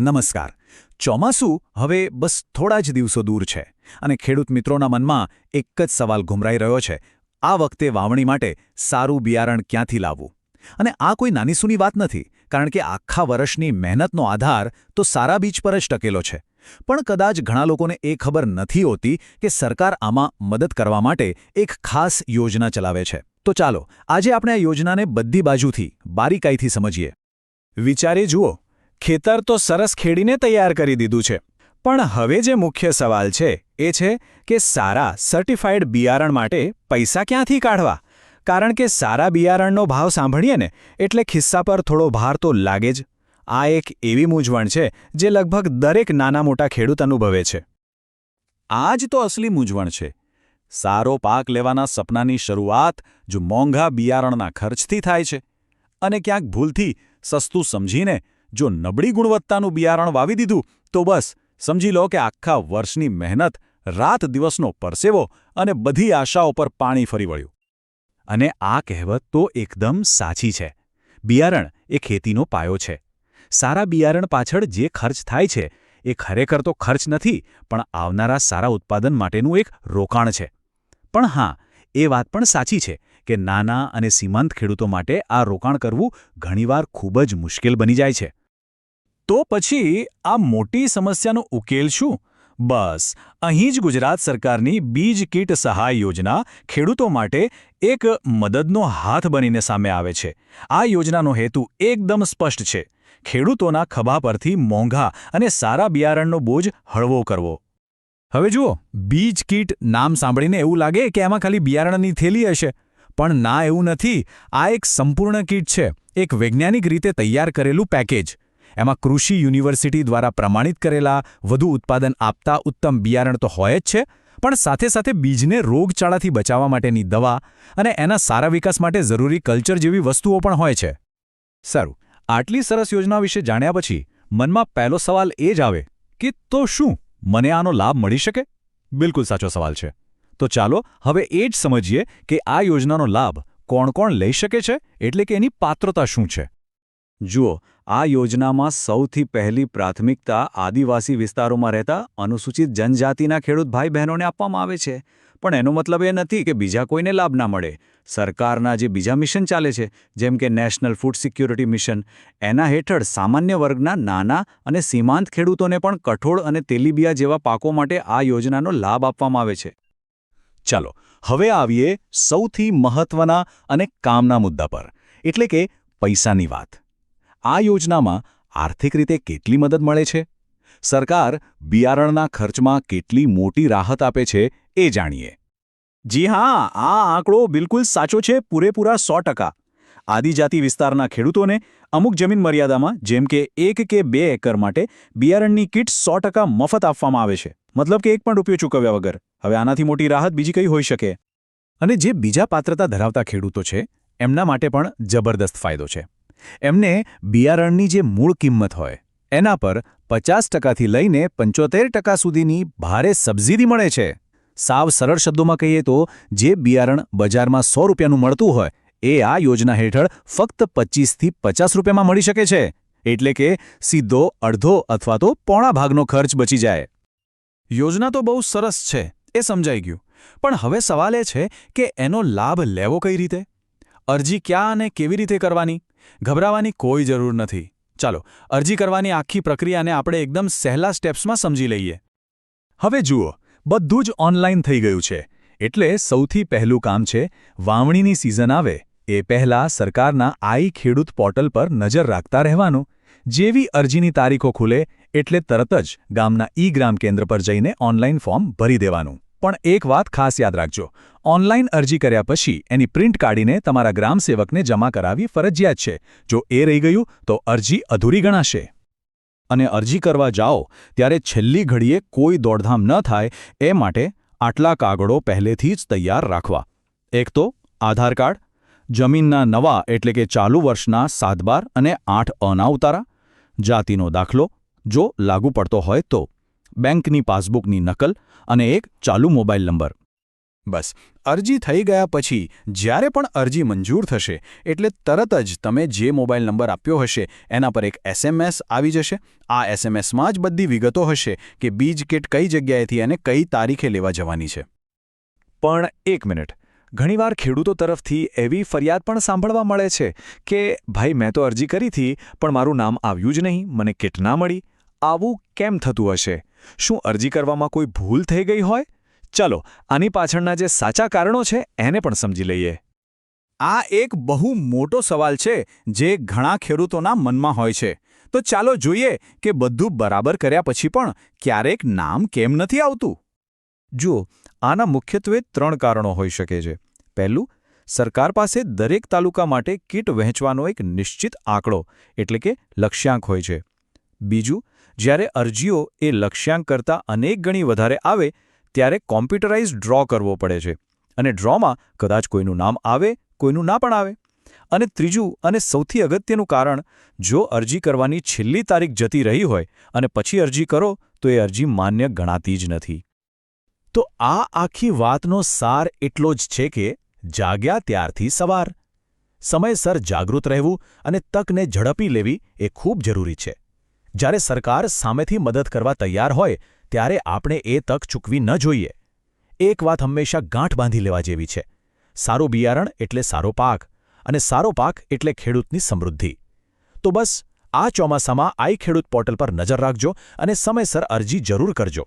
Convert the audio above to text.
નમસ્કાર. ચોમાસું હવે બસ થોડા જ દિવસો દૂર છે અને ખેડૂત મિત્રોના મનમાં એક જ સવાલ ઘુમરાઈ રહ્યો છે. આ વખતે વાવણી માટે સારું બિયારણ ક્યાંથી લાવવું? અને આ કોઈ નાનીસૂની વાત નથી, કારણ કે આખા વર્ષની મહેનતનો આધાર તો સારા બીજ પર જ ટકેલો છે. પણ કદાચ ઘણા લોકોને એ ખબર નથી હોતી કે સરકાર આમાં મદદ કરવા માટે એક ખાસ યોજના ચલાવે છે. તો ચાલો, આજે આપણે આ યોજનાને બધી બાજુથી, બારીકાઈથી સમજીએ. વિચારે જુઓ ખેતર તો સરસ ખેડીને તૈયાર કરી દીધું છે. પણ હવે જે મુખ્ય સવાલ છે, એ છે કે સારા સર્ટિફાઈડ બિયારણ માટે પૈસા ક્યાંથી કાઢવા? કારણ કે સારા બિયારણનો ભાવ સાંભળીએ ને, એટલે ખિસ્સા પર થોડો ભાર તો લાગે જ. આ એક એવી મૂંઝવણ છે, જે લગભગ દરેક નાના મોટા ખેડૂત અનુભવે છે. આ જ તો અસલી મૂંઝવણ છે. સારો પાક લેવાના સપનાની શરૂઆત જો મોંઘા બિયારણના ખર્ચથી થાય છે. અને ક્યાંક ભૂલથી, સસ્તું સમજીને જો નબળી ગુણવત્તાનું બિયારણ વાવી દીધું, તો બસ, સમજી લો કે આખા વર્ષની મહેનત, રાત દિવસનો પરસેવો અને બધી આશાઓ પર પાણી ફરી વળ્યું. અને આ કહેવત તો એકદમ સાચી છે. બિયારણ એ ખેતીનો પાયો છે. સારા બિયારણ પાછળ જે ખર્ચ થાય છે, એ ખરેખર તો ખર્ચ નથી, પણ આવનારા સારા ઉત્પાદન માટેનું એક રોકાણ છે. પણ હા, એ વાત પણ સાચી છે કે નાના અને સીમાંત ખેડૂતો માટે આ રોકાણ કરવું ઘણીવાર ખૂબ જ મુશ્કેલ બની જાય છે. તો પછી આ મોટી સમસ્યાનો ઉકેલ શું? બસ, અહીં જ ગુજરાત સરકારની બીજ કીટ સહાય યોજના ખેડૂતો માટે એક મદદનો હાથ બનીને સામે આવે છે. આ યોજનાનો હેતુ એકદમ સ્પષ્ટ છે. ખેડૂતોના ખભા પરથી મોંઘા અને સારા બિયારણનો બોજ હળવો કરવો. હવે જુઓ, બીજ કીટ નામ સાંભળીને એવું લાગે કે એમાં ખાલી બિયારણની થેલી હશે. પણ ના, એવું નથી. આ એક સંપૂર્ણ કીટ છે. એક વૈજ્ઞાનિક રીતે તૈયાર કરેલું પેકેજ. એમાં કૃષિ યુનિવર્સિટી દ્વારા પ્રમાણિત કરેલા વધુ ઉત્પાદન આપતા ઉત્તમ બિયારણ તો હોય જ છે, પણ સાથે સાથે બીજને રોગચાળાથી બચાવવા માટેની દવા અને એના સારા વિકાસ માટે જરૂરી કલ્ચર જેવી વસ્તુઓ પણ હોય છે. સારું, આટલી સરસ યોજના વિશે જાણ્યા પછી મનમાં પહેલો સવાલ એ જ આવે કે તો શું મને આનો લાભ મળી શકે? બિલકુલ સાચો સવાલ છે. તો ચાલો હવે એ જ સમજીએ કે આ યોજનાનો લાભ કોણ કોણ લઈ શકે છે, એટલે કે એની પાત્રતા શું છે. જુઓ, આ યોજનામાં સૌથી પહેલી પ્રાથમિકતા આદિવાસી વિસ્તારોમાં રહેતા અનુસૂચિત જનજાતિના ખેડૂત ભાઈ બહેનોને આપવામાં આવે છે. પણ એનો મતલબ એ નથી કે બીજા કોઈને લાભ ના મળે. સરકારના જે બીજા મિશન ચાલે છે, જેમ કે નેશનલ ફૂડ સિક્યુરિટી મિશન, એના હેઠળ સામાન્ય વર્ગના નાના અને સીમાંત ખેડૂતોને પણ કઠોળ અને તેલીબિયા જેવા પાકો માટે આ યોજનાનો લાભ આપવામાં આવે છે. ચાલો, હવે આવીએ સૌથી મહત્વના અને કામના મુદ્દા પર. એટલે કે પૈસાની વાત. આ યોજનામાં આર્થિક રીતે કેટલી મદદ મળે છે? સરકાર બિયારણના ખર્ચમાં કેટલી મોટી રાહત આપે છે એ જાણીએ. જી હા, આ આંકડો બિલકુલ સાચો છે, પૂરેપૂરા સો ટકા. આદિજાતિ વિસ્તારના ખેડૂતોને અમુક જમીન મર્યાદામાં, જેમ કે એક કે બે એકર માટે, બિયારણની કીટ સો મફત આપવામાં આવે છે. મતલબ કે એક પણ રૂપિયો ચૂકવ્યા વગર. હવે આનાથી મોટી રાહત બીજી કઈ હોઈ શકે? અને જે બીજા પાત્રતા ધરાવતા ખેડૂતો છે, એમના માટે પણ જબરદસ્ત ફાયદો છે. એમને બિયારણની જે મૂળ કિંમત હોય, એના પર પચાસ ટકાથી લઈને પંચોતેર ટકા સુધીની ભારે સબસિડી મળે છે. સાવ સરળ શબ્દોમાં કહીએ તો, જે બિયારણ બજારમાં સો રૂપિયાનું મળતું હોય, એ આ યોજના હેઠળ ફક્ત પચીસથી પચાસ રૂપિયામાં મળી શકે છે. એટલે કે સીધો, અડધો અથવા તો પોણા ભાગનો ખર્ચ બચી જાય. યોજના તો બહુ સરસ છે, એ સમજાઈ ગયું. પણ હવે સવાલ એ છે કે એનો લાભ લેવો કઈ રીતે? અરજી ક્યાં અને કેવી રીતે કરવાની? ગભરાવાની કોઈ જરૂર નથી. ચાલો, અરજી કરવાની આખી પ્રક્રિયાને આપણે એકદમ સહેલા સ્ટેપ્સમાં સમજી લઈએ. હવે જુઓ, બધું જ ઓનલાઈન થઈ ગયું છે. એટલે સૌથી પહેલું કામ છે, વાવણીની સિઝન આવે, એ પહેલાં સરકારના આઈ ખેડૂત પોર્ટલ પર નજર રાખતા રહેવાનું. જેવી અરજીની તારીખો ખુલે, એટલે તરત જ ગામના ઈ ગ્રામ કેન્દ્ર પર જઈને ઓનલાઈન ફોર્મ ભરી દેવાનું. પણ એક વાત ખાસ યાદ રાખજો. ઓનલાઈન અરજી કર્યા પછી એની પ્રિન્ટ કાઢીને તમારા ગ્રામસેવકને જમા કરાવવી ફરજિયાત છે. જો એ રહી ગયું, તો અરજી અધૂરી ગણાશે. અને અરજી કરવા જાઓ, ત્યારે છેલ્લી ઘડીએ કોઈ દોડધામ ન થાય, એ માટે આટલા કાગળો પહેલેથી જ તૈયાર રાખવા. એક તો, આધાર કાર્ડ. જમીનના નવા એટલે કે ચાલુ વર્ષના સાત અને આઠ અના ઉતારા જાતિનો દાખલો. જો લાગુ પડતો હોય તો. બેંકની પાસબુકની નકલ અને એક ચાલુ મોબાઈલ નંબર. બસ, અરજી થઈ ગયા પછી જ્યારે પણ અરજી મંજૂર થશે, એટલે તરત જ તમે જે મોબાઈલ નંબર આપ્યો હશે, એના પર એક એસએમએસ આવી જશે. આ એસએમએસમાં જ બધી વિગતો હશે કે બીજ કિટ કઈ જગ્યાએથી અને કઈ તારીખે લેવા જવાની છે. પણ એક મિનિટ. ઘણીવાર ખેડૂતો તરફથી એવી ફરિયાદ પણ સાંભળવા મળે છે કે, ભાઈ, મેં તો અરજી કરી હતી, પણ મારું નામ આવ્યું જ નહીં, મને કિટ ના મળી. આવું કેમ થતું હશે? શું અરજી કરવામાં કોઈ ભૂલ થઈ ગઈ હોય? ચલો, આની પાછળના જે સાચા કારણો છે, એને પણ સમજી લઈએ. આ એક બહુ મોટો સવાલ છે, જે ઘણા ખેડૂતોના મનમાં હોય છે. તો ચાલો જોઈએ કે બધું બરાબર કર્યા પછી પણ ક્યારેક નામ કેમ નથી આવતું? જુઓ, આના મુખ્યત્વે ત્રણ કારણો હોઈ શકે છે. પહેલું, સરકાર પાસે દરેક તાલુકા માટે કીટ વહેંચવાનો એક નિશ્ચિત આંકડો, એટલે કે લક્ષ્યાંક હોય છે. બીજું જ્યારે અરજીઓ એ લક્ષ્યાંક કરતાં અનેક ગણી વધારે આવે, ત્યારે કોમ્પ્યુટરાઇઝ ડ્રો કરવો પડે છે. અને ડ્રોમાં કદાચ કોઈનું નામ આવે, કોઈનું ના પણ આવે. અને ત્રીજું અને સૌથી અગત્યનું કારણ, જો અરજી કરવાની છેલ્લી તારીખ જતી રહી હોય અને પછી અરજી કરો, તો એ અરજી માન્ય ગણાતી જ નથી. તો આ આખી વાતનો સાર એટલો જ છે કે, જાગ્યા ત્યારથી સવાર. સમયસર જાગૃત રહેવું અને તકને ઝડપી લેવી એ ખૂબ જરૂરી છે. જ્યારે સરકાર સામેથી મદદ કરવા તૈયાર હોય, ત્યારે આપણે એ તક ચૂકવી ન જોઈએ. એક વાત હંમેશા ગાંઠ બાંધી લેવા જેવી છે. સારું બિયારણ એટલે સારો પાક, અને સારો પાક એટલે ખેડૂતની સમૃદ્ધિ. તો બસ, આ ચોમાસામાં આઈ ખેડૂત પોર્ટલ પર નજર રાખજો અને સમયસર અરજી જરૂર કરજો.